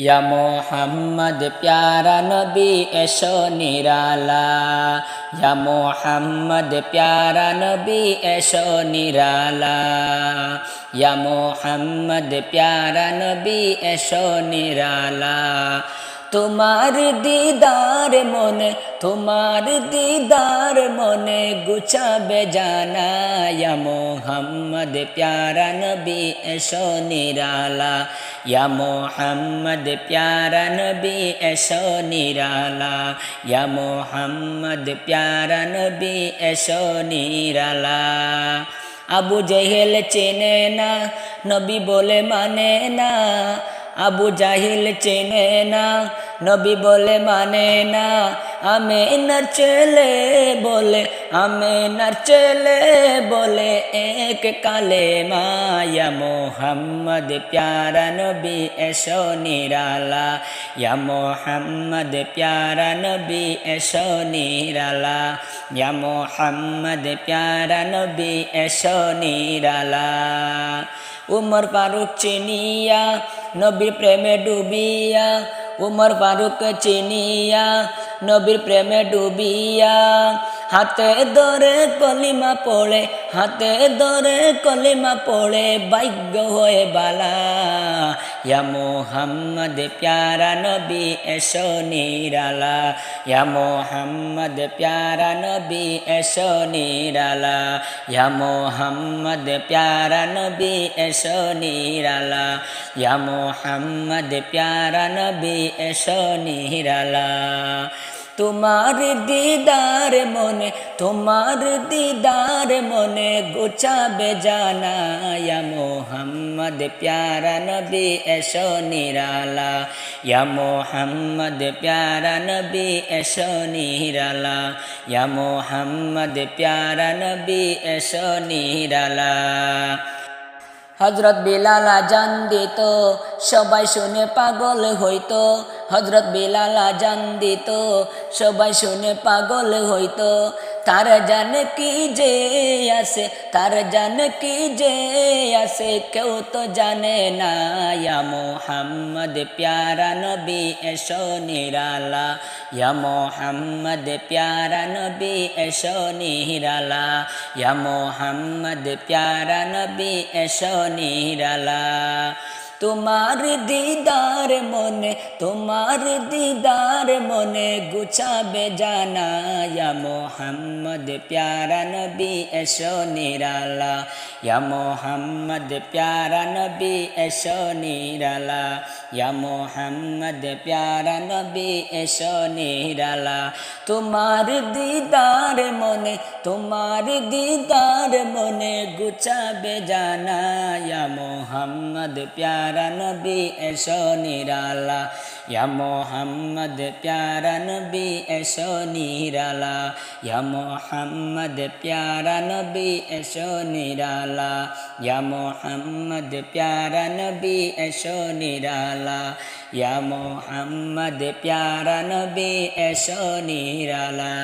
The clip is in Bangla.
ইয়া মোহাম্মদ, প্যারা নবী এসো নিরালা। ইয়া মোহাম্মদ, প্যারা নবী এসো নিরালা। ইয়া মোহাম্মদ, প্যারা নবী এসো নিরালা। তোমার দিদার মনে, তোমার দিদার মনে গুছাবে জানা ইয়া মোহাম্মদ, প্যারা নবী এসো নিরালা। ইয়া মোহাম্মদ, প্যারা নবী এসো নিরালা। ইয়া মোহাম্মদ, প্যারা নবী এসো নিরালা। আবু জেহেল চেনে না, নবী বলে মানে না। আবু জাহিল চেনে না। নবী বলে মানে না আমি নার ছেলে বলে আমি নার ছেলে বলে, এক কালে মায়া মোহাম্মদ, প্যারা নবী এসো নিরালা। ইয়া মোহাম্মদ, প্যারা নবী এসো নিরালা। ইয়া মোহাম্মদ, প্যারা নবী এসো নিরালা। উমর ফারুক চিনিয়া, নবীর প্রেমে ডুবিয়া উমর ফারুক চিনিয়া, নবীর প্রেমে ডুবিয়া। হাতে দরে কলিমা পড়ে, হাতে দরে কলিমা পড়ে, ভাগ্য হয়ে বালা। ইয়া মোহাম্মদ প্যারা নবী এসো নিরালা ইয়া মোহাম্মদ প্যারা নবী এসো নিরালা ইয়া মোহাম্মদ প্যারা নবী এসো নিরালা ইয়া মোহাম্মদ প্যারা নবী এসো নিরালা তোমার দিদার মনে, তোমার দিদার মনে গোছাবে জানা মোহাম্মদ, প্যারা নবী এসো নিরালা। ইয়া মোহাম্মদ, প্যারা নবী এসো নিরালা। ইয়া মোহাম্মদ, প্যারা নবী এসো নিরালা। হজরত বেলাল আজান দিত, সবাই শুনে পাগল হইতো। হজরত বেলাল আজান দিত, সবাই শুনে পাগল হইতো। তার জানে কি যে আছে তার জানে কি যে আছে কেউ তো জানে না। ইয়া মোহাম্মদ প্যারা নবী এসো নিরালা, ইয়া মোহাম্মদ প্যারা নবী এসো নিরালা, ইয়া মোহাম্মদ প্যারা নবী এসো নিরালা। তোমার দিদার মনে, তোমার দিদার মনে গুছাবে জানা মোহাম্মদ, প্যারা নবী এসো নিরালা। ইয়া মোহাম্মদ, প্যারা নবী এসো নিরালা। ইয়া মোহাম্মদ, প্যারা নবী এসো নিরালা। তোমার দিদার মনে, তোমার দিদার মনে গুছাবে জানা ইয়া মোহাম্মদ প্যারা নবী এসো নিরালা। ইয়া মোহাম্মদ, প্যারা নবী এসো নিরালা। ইয়া মোহাম্মদ, প্যারা নবী এসো নিরালা। ইয়া মোহাম্মদ, প্যারা নবী এসো নিরালা। ইয়া মোহাম্মদ, প্যারা নবী এসো নিরালা।